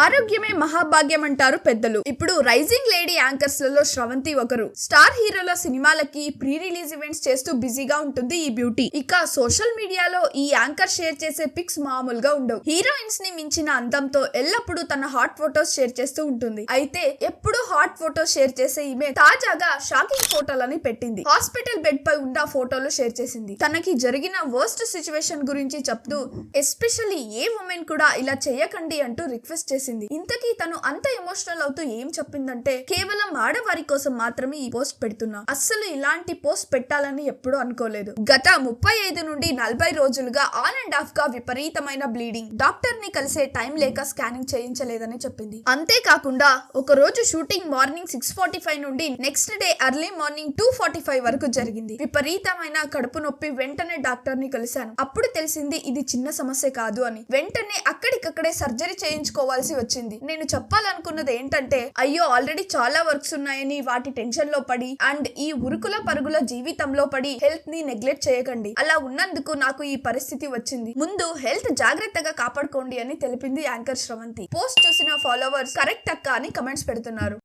ఆరోగ్యమే మహాభాగ్యం అంటారు పెద్దలు. ఇప్పుడు రైజింగ్ లేడీ యాంకర్స్లలో శ్రవంతి ఒకరు. స్టార్ హీరోల సినిమాలకి ప్రీ రిలీజ్ ఈవెంట్స్ చేస్తూ బిజీగా ఉంటుంది ఈ బ్యూటీ. ఇక సోషల్ మీడియాలో ఈ యాంకర్ షేర్ చేసే పిక్స్ మామూలుగా ఉండవు. హీరోయిన్స్ని మించిన అందంతో ఎల్లప్పుడూ తన హాట్ ఫోటోస్ షేర్ చేస్తూ ఉంటుంది. అయితే ఎప్పుడు హాట్ ఫోటోస్ షేర్ చేసే ఈమె తాజాగా షాకింగ్ ఫోటోలని పెట్టింది. హాస్పిటల్ బెడ్ పై ఉన్న ఫోటోలు షేర్ చేసింది. తనకి జరిగిన వర్స్ట్ సిచ్యువేషన్ గురించి చెప్తూ ఎస్పెషల్లీ ఏ ఉమెన్ కూడా ఇలా చేయకండి అంటూ రిక్వెస్ట్ చేసింది. ఇంతకీ తను అంత ఎమోషనల్ అవుతూ ఏం చెప్పిందంటే కేవలం ఆడవారి కోసం మాత్రమే ఈ పోస్ట్ పెడుతున్నా. అస్సలు ఇలాంటి పోస్ట్ పెట్టాలని ఎప్పుడూ అనుకోలేదు. గత ముప్పై ఐదు నుండి నలభై రోజులుగా ఆన్ అండ్ ఆఫ్గా విపరీతమైన బ్లీడింగ్ డాక్టర్ని కలిసే టైం లేక స్కానింగ్ చేయించలేదని చెప్పింది. అంతేకాకుండా ఒక రోజు shooting morning six forty five నుండి next day early morning two forty five వరకు జరిగింది. విపరీతమైన కడుపు నొప్పి వెంటనే డాక్టర్ని కలిశాను. అప్పుడు తెలిసింది ఇది చిన్న సమస్య కాదు అని. వెంటనే అక్కడికి అక్కడికక్కడే సర్జరీ చేయించుకోవాల్సి వచ్చింది. నేను చెప్పాలనుకున్నది ఏంటంటే అయ్యో ఆల్రెడీ చాలా వర్క్స్ ఉన్నాయని వాటి టెన్షన్లో పడి అండ్ ఈ ఉరుకుల పరుగుల జీవితంలో పడి హెల్త్ని నెగ్లెక్ట్ చేయకండి. అలా ఉన్నందుకు నాకు ఈ పరిస్థితి వచ్చింది. ముందు హెల్త్ జాగ్రత్తగా కాపాడుకోండి అని తెలిపింది యాంకర్ శ్రవంతి. పోస్ట్ చూసిన ఫాలోవర్స్ కరెక్ట్ అక్క అని కమెంట్స్ పెడుతున్నారు.